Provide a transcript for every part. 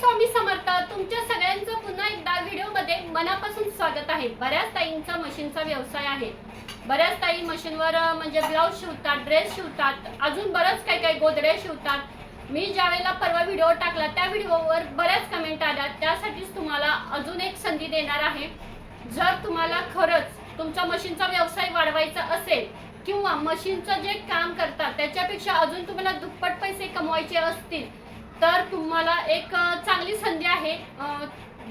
स्वामी समर्थ तुमच्या सगळ्यांचं पुन्हा एकदा व्हिडिओमध्ये मनापासून स्वागत आहे. बऱ्याच ताईंचा मशीनचा व्यवसाय आहे. बऱ्याच ताई मशीनवर म्हणजे ब्लाऊज शिवतात ड्रेस शिवतात अजून बरंच काही काही गोदडे शिवतात. मी ज्या वेळेला परवा व्हिडिओ टाकला त्या व्हिडिओवर बऱ्याच कमेंट आल्या. त्यासाठीच तुम्हाला अजून एक संधी देणार आहे. जर तुम्हाला खरंच तुमचा मशीनचा व्यवसाय वाढवायचा असेल किंवा मशीनचं जे काम करतात त्याच्यापेक्षा अजून तुम्हाला दुप्पट पैसे कमवायचे असतील तर तुम्हाला एक चांगली संधी आहे.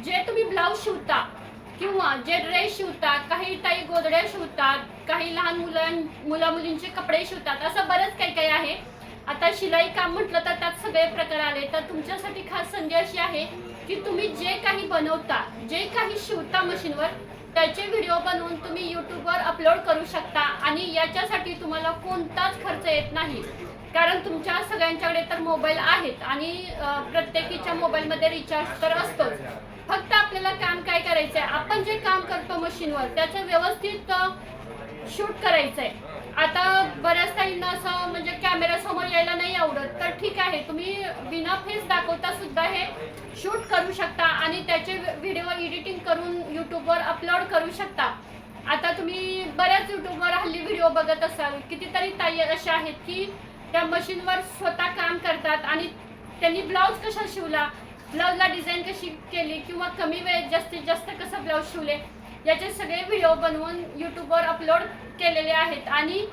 जे तुम्ही ब्लाऊज शिवता किंवा जे ड्रेस शिवतात काही ताई गोदड्या शिवतात काही लहान मुलं मुला मुलींचे कपडे शिवतात असं बरंच काही काही आहे. आता शिलाई काम म्हटलं तर त्यात सगळे प्रकार आले. तर तुमच्यासाठी खास संधी अशी आहे की तुम्ही जे काही बनवता जे काही शिवता मशीनवर त्याचे व्हिडिओ बनवून तुम्ही यूट्यूबवर अपलोड करू शकता आणि याच्यासाठी तुम्हाला कोणताच खर्च येत नाही. कारण तुमच्या सगळ्यांच्याकडे तर मोबाईल आहेत आणि प्रत्येकीच्या मोबाईलमध्ये रिचार्ज तर असतोच. फक्त आपल्याला काम काय करायचं आहे आपण जे काम करतो मशीनवर त्याचं व्यवस्थित शूट करायचं आहे आता बऱ्याच ताईंना असं म्हणजे कॅमेरा समोर यायला नाही आवडत. तर ठीक आहे तुम्ही बिना फेस दाखवता सुद्धा हे शूट करू शकता आणि त्याचे व्हिडिओ एडिटिंग करून यूट्यूबवर अपलोड करू शकता. आता तुम्ही बऱ्याच यूट्यूबवर हल्ली व्हिडिओ बघत असाल. कितीतरी ताई अशा आहेत की त्या मशीनवर स्वतः काम करतात आणि त्यांनी ब्लाऊज कसा शिवला ब्लाऊजला डिझाईन कशी केली किंवा कमी वेळेत जास्तीत जास्त कसं ब्लाऊज शिवले याचे सगळे व्हिडिओ बनवून यूट्यूबवर अपलोड केलेले आहेत. आणि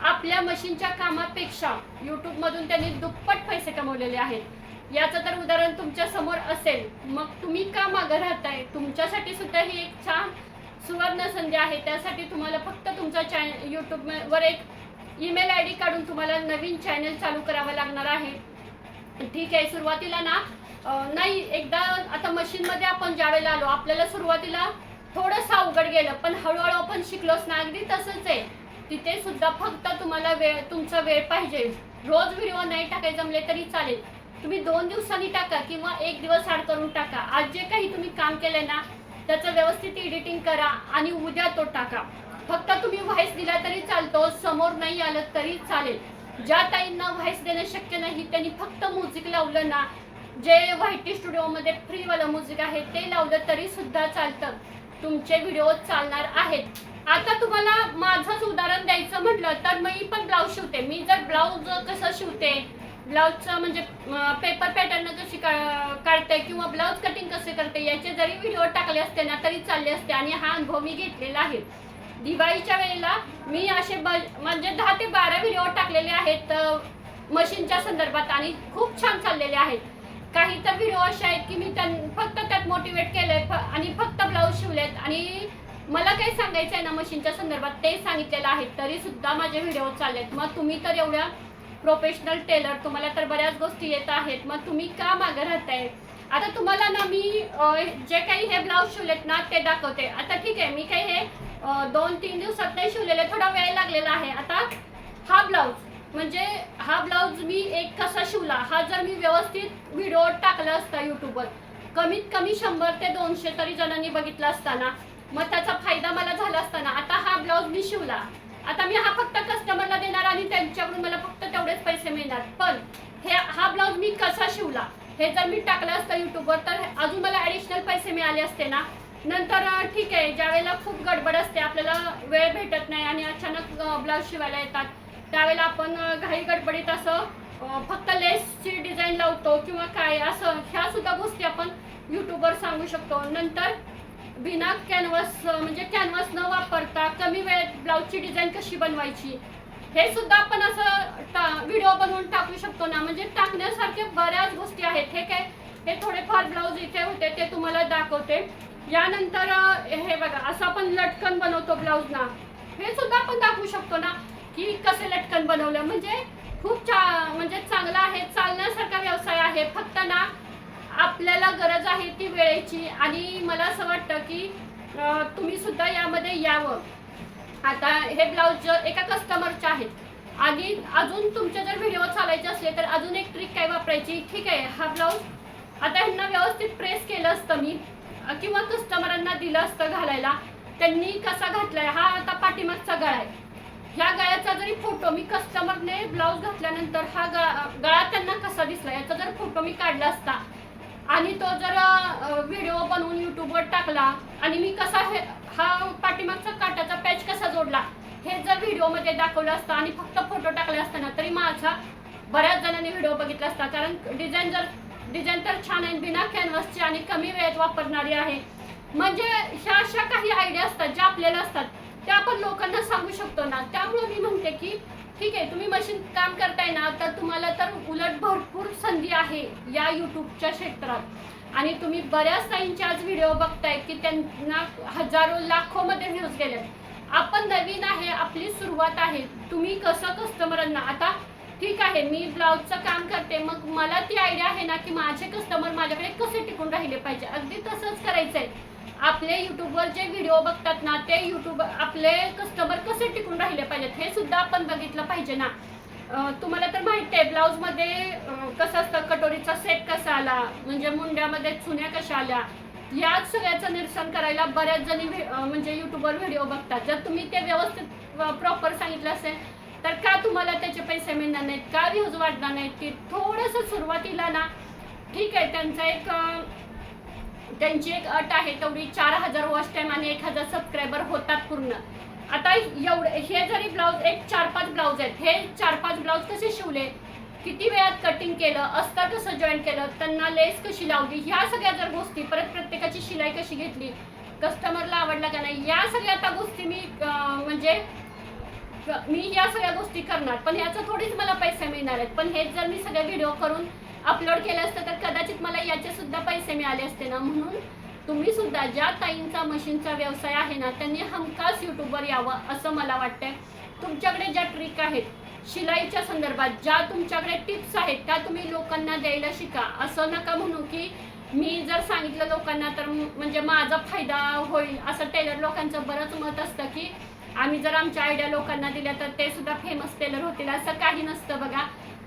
आपल्या मशीनच्या कामापेक्षा यूट्यूबमधून त्यांनी दुप्पट पैसे कमवलेले आहेत. याचं तर उदाहरण तुमच्यासमोर असेल. मग तुम्ही का मागं राहताय? तुमच्यासाठी सुद्धा ही एक छान सुवर्ण संधी आहे. त्यासाठी तुम्हाला फक्त तुमचा चॅन यूट्यूबवर एक ईमेल आय डी काढून तुम्हाला नवीन चॅनल चालू करावं लागणार आहे. ठीक आहे सुरुवातीला ना नाही एकदा आता मशीनमध्ये आपण ज्यावेळेला आलो आपल्याला सुरुवातीला थोडंसं अवघड गेलं पण हळूहळू आपण शिकलोच ना अगदी तसंच आहे. तिथे सुद्धा फक्त तुम्हाला वेळ तुमचा वेळ पाहिजे. रोज व्हिडिओ नाही टाकाय जमले तरी चालेल. तुम्ही दोन दिवसांनी टाका किंवा एक दिवस आड करून टाका. आज जे काही तुम्ही काम केलं ना त्याचं व्यवस्थित एडिटिंग करा आणि उद्या तो टाका. फक्त तुम्ही व्हॉइस दिला तरी चालतो समोर नाही आलं तरी चालेल. ज्या ताईंना व्हॉइस देणं शक्य नाही त्यांनी फक्त म्युझिक लावलं ना जे व्हायटी स्टुडिओमध्ये फ्रीवालं म्युझिक आहे ते लावलं तरी सुद्धा चालतं. तुमचे व्हिडिओ चालणार आहेत. आता तुम्हाला माझंच उदाहरण द्यायचं म्हटलं तर मी पण ब्लाऊज शिवते. मी जर ब्लाऊज कसं शिवते ब्लाऊजचं म्हणजे पेपर पॅटर्न कशी का- काढते किंवा ब्लाऊज कटिंग कसे करते याचे जरी व्हिडिओ टाकले असते ना तरी चालले असते आणि हा अनुभव मी घेतलेला आहे. दिवाळीच्या वेळेला मी असे ब- म्हणजे दहा ते बारा व्हिडिओ टाकलेले आहेत मशीनच्या संदर्भात आणि खूप छान चाललेले आहेत. काही तर व्हिडिओ असे आहेत की मी त्यां फक्त त्यात मोटिवेट केलं फ- आणि फक्त ब्लाऊज शिवलेत. आणि मला काही सांगायचं आहे ना मशीनच्या संदर्भात ते सांगितलेलं आहे तरी सुद्धा माझे व्हिडिओ चाललेत. मग तुम्ही तर एवढ्या प्रोफेशनल टेलर तुम्हाला तर बऱ्याच गोष्टी येत आहेत. मग तुम्ही का मागं राहताय? आता तुम्हाला ना मी जे काही हे ब्लाऊज शिवलेत ना ते दाखवते. आता ठीक आहे मी काही हे दोन तीन दिवसात नाही शिवलेले थोडा वेळ लागलेला आहे. आता हा ब्लाऊज म्हणजे हा ब्लाऊज मी एक कसा शिवला हा जर मी व्यवस्थित व्हिडिओ टाकला असता यूट्यूबवर कमीत कमी शंभर ते दोनशे तरी जणांनी बघितला असताना मग त्याचा फायदा मला झाला असताना आता हा ब्लाऊज मी शिवला. आता मी हा फक्त कस्टमरला देणार आणि त्यांच्याकडून मला फक्त तेवढेच पैसे मिळणार. पण हे हा ब्लाऊज मी कसा शिवला हे जर मी टाकलं असतं युट्यूबवर तर अजून मला ॲडिशनल पैसे मिळाले असते ना? नंतर ठीक आहे ज्यावेळेला खूप गडबड असते आपल्याला वेळ भेटत नाही आणि अचानक ब्लाऊज शिवायला येतात. त्यावेळेला आपण घाई गडबडीत असं फक्त लेसची डिझाईन लावतो किंवा काय असं ह्या सुद्धा गोष्टी आपण यूट्यूबवर सांगू शकतो. नंतर बिना कॅनव्हास म्हणजे कॅनव्हास न वापरता कमी वेळेत ब्लाऊजची डिझाईन कशी बनवायची हे सुद्धा आपण असं टा व्हिडिओ बनवून टाकू शकतो ना. म्हणजे टाकण्यासारखे बऱ्याच गोष्टी आहेत. हे काय हे थोडेफार ब्लाऊज इथे होते ते तुम्हाला दाखवते. यानंतर हे बघा असं आपण लटकन बनवतो ब्लाऊज ना हे सुद्धा आपण दाखवू शकतो ना की कसे लटकन बनवलं. म्हणजे खूप चा म्हणजे चांगला आहे चालण्यासारखा व्यवसाय आहे. फक्त ना आपल्याला गरज आहे ती वेळेची. आणि मला असं वाटतं की तुम्ही सुद्धा यामध्ये यावं. आता हे ब्लाऊज एका कस्टमरचे आहेत. आणि अजून तुमचे जर व्हिडिओ चालायचे असले तर अजून एक ट्रिक काय वापरायची? ठीक आहे हा ब्लाऊज आता ह्यांना व्यवस्थित प्रेस केलं असतं मी. किंवा कस्टमरांना दिलं असतं घालायला त्यांनी कसा घातलाय हा आता पाठीमागचा गळा आहे. ह्या गळ्याचा जरी फोटो मी कस्टमरने ब्लाऊज घातल्यानंतर हा गळा गळा त्यांना कसा दिसला याचा जर फोटो मी काढला असता आणि तो जर व्हिडिओ बनवून युट्यूबवर टाकला आणि मी कसा हे हा पाठीमागचा काटाचा पॅच कसा जोडला हे जर व्हिडिओमध्ये दाखवलं असतं आणि फक्त फोटो टाकले असताना तरी माझा बऱ्याच जणांनी व्हिडिओ बघितला असता कारण डिझाईन जर डिझाईन तर छान आहे बिना कॅनव्हसची आणि कमी वेळेत वापरणारी आहे. म्हणजे ह्या अशा काही आयडिया असतात ज्या आपल्याला असतात त्या आपण लोकांना सांगू शकतो ना. त्यामुळे मी म्हणते की ठीक आहे तुम्ही मशीन काम करताय ना तर तुम्हाला तर उलट भरपूर संधी आहे या यूट्यूबच्या क्षेत्रात. आणि तुम्ही बऱ्याच ताईंचे आज व्हिडिओ बघताय की त्यांना हजारो लाखोमध्ये व्ह्यूज गेले आपण नवीन आहे आपली सुरुवात आहे. तुम्ही कसं कस्टमरांना आता ठीक आहे मी ब्लाऊजचं काम करते. मग मला ती आयडिया आहे ना की माझे कस्टमर माझ्याकडे कसे टिकून राहिले पाहिजे. अगदी तसंच करायचं आहे आपले युट्यूबवर जे व्हिडिओ बघतात ना ते युट्यूब आपले कस्टमर कसे टिकून राहिले पाहिजेत हे सुद्धा आपण बघितलं पाहिजे ना. तुम्हाला तर माहिती आहे ब्लाऊजमध्ये कसं असतं कटोरीचा सेट कसा आला म्हणजे मुंड्यामध्ये चुन्या कशा आल्या याच सगळ्याचं निरसन करायला बऱ्याच जणी व्हि- म्हणजे युट्यूबवर व्हिडिओ बघतात. जर तुम्ही ते व्यवस्थित प्रॉपर सांगितलं असेल तर का तुम्हाला त्याचे पैसे मिळणार नाहीत? का व्ह्यूज वाढणार नाहीत? की थोडंसं सुरुवातीला ना ठीक आहे त्यांचा एक त्यांची एक अट आहे तेवढी चार हजार वॉच टाईम आणि एक हजार सबस्क्रायबर होतात पूर्ण. आता एवढे हे जरी ब्लाऊज एक चार पाच ब्लाऊज आहेत हे चार पाच ब्लाऊज कसे शिवले? किती वेळात कटिंग केलं? अस्तर कसं जॉईन केलं? त्यांना लेस कशी लावली? ह्या सगळ्या जर गोष्टी परत प्रत्येकाची शिलाई कशी घेतली? कस्टमरला आवडला का नाही? या सगळ्या आता गोष्टी मी म्हणजे मी या सगळ्या गोष्टी करणार पण याचं थोडीच मला पैसे मिळणार आहेत. पण हेच जर मी सगळे व्हिडिओ करून अपलोड केलं असतं तर कदाचित मला याचे सुद्धा पैसे मिळाले असते ना? म्हणून तुम्ही सुद्धा ज्या ताईंचा मशीनचा व्यवसाय आहे ना त्यांनी हमखास युट्यूबवर यावं असं मला वाटतंय. तुमच्याकडे ज्या ट्रिक आहेत शिलाईच्या संदर्भात ज्या तुमच्याकडे टिप्स आहेत त्या तुम्ही लोकांना द्यायला शिका. असं नका म्हणू की मी जर सांगितलं लोकांना तर म्हणजे माझा फायदा होईल असं टेलर लोकांचं बरंच मत असतं की आम्ही जर आमच्या आयडिया लोकांना दिल्या तर ते सुद्धा फेमस टेलर होतील. असं काही नसतं बघा.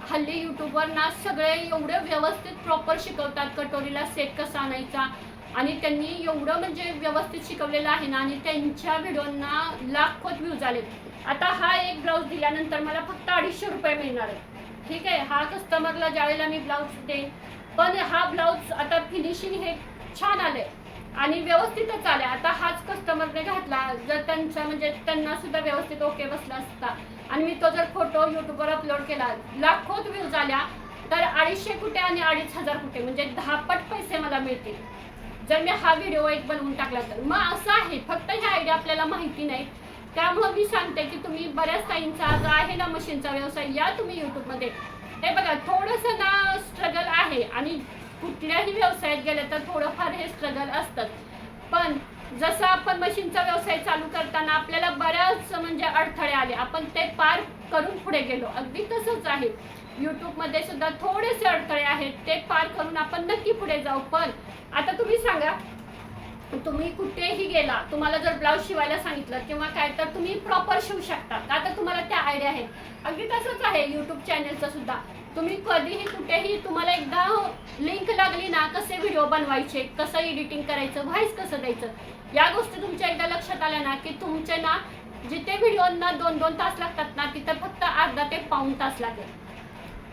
हल्ली यूट्यूबवर ना सगळे एवढं व्यवस्थित प्रॉपर शिकवतात कटोरीला सेट कसा आणायचा. आणि त्यांनी एवढं म्हणजे व्यवस्थित शिकवलेलं आहे ना आणि त्यांच्या व्हिडिओंना लाखोत व्ह्यूज आले. आता हा एक ब्लाऊज दिल्यानंतर मला फक्त अडीचशे रुपये मिळणार आहे ठीक आहे हा कस्टमरला ज्यावेळेला मी ब्लाऊज देईन. पण हा ब्लाऊज आता फिनिशिंग हे छान आलं आहे आणि व्यवस्थितच आल्या आता हाच कस्टमरने घातला. जर त्यांचा म्हणजे त्यांना सुद्धा व्यवस्थित ओके बसला असता. आणि मी तो जर फोटो युट्यूबवर अपलोड केला लाखोत व्ह्यूज आल्या तर अडीचशे कुठे आणि अडीच हजार कुठे म्हणजे दहा पट पैसे मला मिळतील. जर मी हा व्हिडिओ एक बनवून टाकला तर. मग असं आहे फक्त ह्या आयडिया आपल्याला माहिती नाही. त्यामुळं मी सांगते की तुम्ही बऱ्याच ताईंचा जो आहे ना मशीनचा व्यवसाय या तुम्ही युट्यूबमध्ये हे बघा थोडंसं ना स्ट्रगल आहे. आणि कुठल्याही व्यवसायात गेलं तर थोडंफार हे स्ट्रगल असतं. पण जसं आपण मशीनचा व्यवसाय चालू करताना आपल्याला बऱ्याच म्हणजे अडथळे आले. आपण ते पार करून पुढे गेलो. अगदी तसंच आहे. यूट्यूबमध्ये सुद्धा थोडेसे अडथळे आहेत. ते पार करून आपण नक्की पुढे जाऊ. पण आता तुम्ही सांगा तुम्ही कुठेही गेला तुम्हाला जर ब्लाऊज शिवायला सांगितलं किंवा काय तर तुम्ही प्रॉपर शिवू शकता. का तर तुम्हाला त्या आयडिया आहेत. अगदी तसंच आहे यूट्यूब चॅनलचं सुद्धा. तुम्ही कधीही कुठेही तुम्हाला एकदा लिंक लागली ना कसे व्हिडिओ बनवायचे कसं एडिटिंग करायचं व्हाईस कसं द्यायचं या गोष्टी तुमच्या एकदा लक्षात आल्या ना की तुमचे ना जिथे व्हिडिओंना दोन दोन तास लागतात ना तिथं फक्त अर्धा ते पाऊण तास लागेल.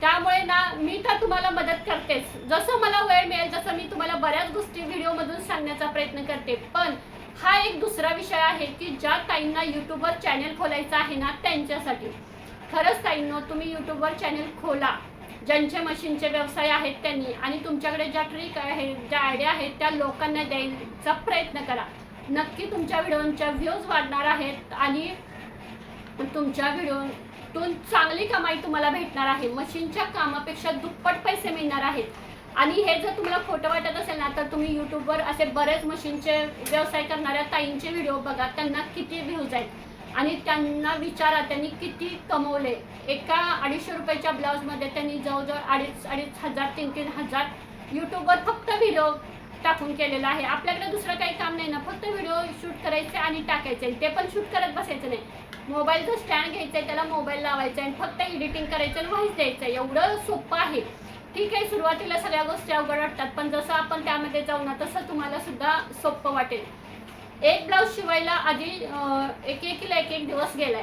त्यामुळे ना मी तर तुम्हाला मदत करतेच. जसं मला वेळ मिळेल जसं मी तुम्हाला बऱ्याच गोष्टी व्हिडिओमधून सांगण्याचा प्रयत्न करते. पण हा एक दुसरा विषय आहे की ज्या ताईंना यूट्यूबवर चॅनेल खोलायचं आहे ना त्यांच्यासाठी. खरंच ताईंनो तुम्ही यूट्यूबवर चॅनेल खोला. ज्यांचे मशीनचे व्यवसाय आहेत त्यांनी आणि तुमच्याकडे ज्या ट्रिक आहेत ज्या आयडिया आहेत त्या लोकांना द्यायचा प्रयत्न करा. नक्की तुमच्या व्हिडिओंच्या व्ह्यूज वाढणार आहेत आणि तुमच्या व्हिडिओतून चांगली कमाई तुम्हाला भेटणार आहे. मशीनच्या कामापेक्षा दुप्पट पैसे मिळणार आहेत. आणि हे जर तुम्हाला खोटं वाटत असेल ना तर तुम्ही यूट्यूबवर असे बरेच मशीनचे व्यवसाय करणाऱ्या ताईंचे व्हिडिओ बघा त्यांना किती व्ह्यूज आहेत. आणि त्यांना विचारा त्यांनी किती कमवले. एका अडीचशे रुपयाच्या ब्लाऊजमध्ये त्यांनी जवळजवळ अडीच अडीच हजार तीन तीन हजार यूट्यूबवर फक्त व्हिडिओ टाकून केलेला आहे. आपल्याकडे दुसरं काही काम नाही ना. फक्त व्हिडिओ शूट करायचे आणि टाकायचे. ते पण शूट करत बसायचं नाही. मोबाईलचं स्टँड घ्यायचं आहे त्याला मोबाईल लावायचा आहे. आणि फक्त एडिटिंग करायचं आणि व्हॉइस द्यायचं आहे. एवढं सोपं आहे. ठीक आहे सुरुवातीला सगळ्या गोष्टी अवघड वाटतात. पण जसं आपण त्यामध्ये जाऊ ना तसं तुम्हाला सुद्धा सोपं वाटेल. एक ब्लाऊज शिवायला आधी एक एकीला एक एक दिवस गेलाय.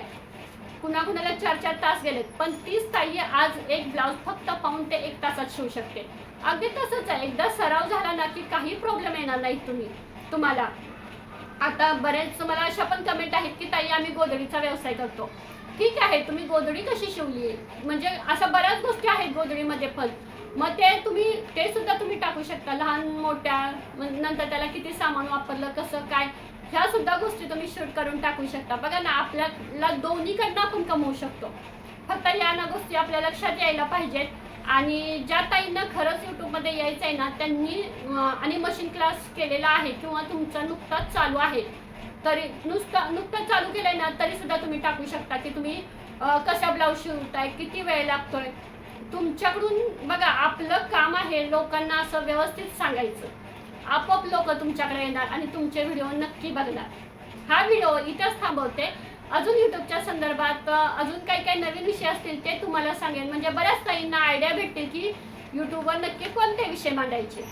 कुणाकुणाला चार चार तास गेलेत. पण तीच ताई आज एक ब्लाऊज फक्त पाहून ते एक तासात शिवू शकते. अगदी तसंच आहे. एकदा सराव झाला ना की काही प्रॉब्लेम येणार नाही तुम्ही तुम्हाला. आता बरेच मला अशा पण कमेंट आहेत की ताई आम्ही गोदडीचा व्यवसाय करतो. ठीक आहे तुम्ही गोदडी कशी शिवली म्हणजे अशा बऱ्याच गोष्टी आहेत गोदडीमध्ये पण. मग ते तुम्ही ते सुद्धा तुम्ही टाकू शकता. लहान मोठ्या नंतर त्याला किती सामान वापरलं कसं काय ह्या सुद्धा गोष्टी तुम्ही शूट करून टाकू शकता. बघा ना आपल्याला दोन्हीकडनं आपण कमवू शकतो. फक्त या ना गोष्टी आपल्या लक्षात यायला पाहिजेत. आणि ज्या ताईंना खरंच यूट्यूबमध्ये यायचं आहे ना त्यांनी आणि मशीन क्लास केलेला आहे किंवा तुमचा नुकताच चालू आहे तरी नुसतं नुकताच चालू केलं आहे ना तरी सुद्धा तुम्ही टाकू शकता की तुम्ही कशा कसा ब्लाऊज शिवताय किती वेळ लागतोय तुमच्याकडून बघा आपलं काम आहे लोकांना असं व्यवस्थित सांगायचं. आपोआप लोक तुमच्याकडे येणार आणि तुमचे व्हिडिओ नक्की बघणार. हा व्हिडिओ इथंच थांबवते. अजून युट्यूबच्या संदर्भात अजून काही काही नवीन विषय असतील ते तुम्हाला सांगेन. म्हणजे बऱ्याच ताईंना आयडिया भेटतील की युट्यूबवर नक्की कोणते विषय मांडायचे.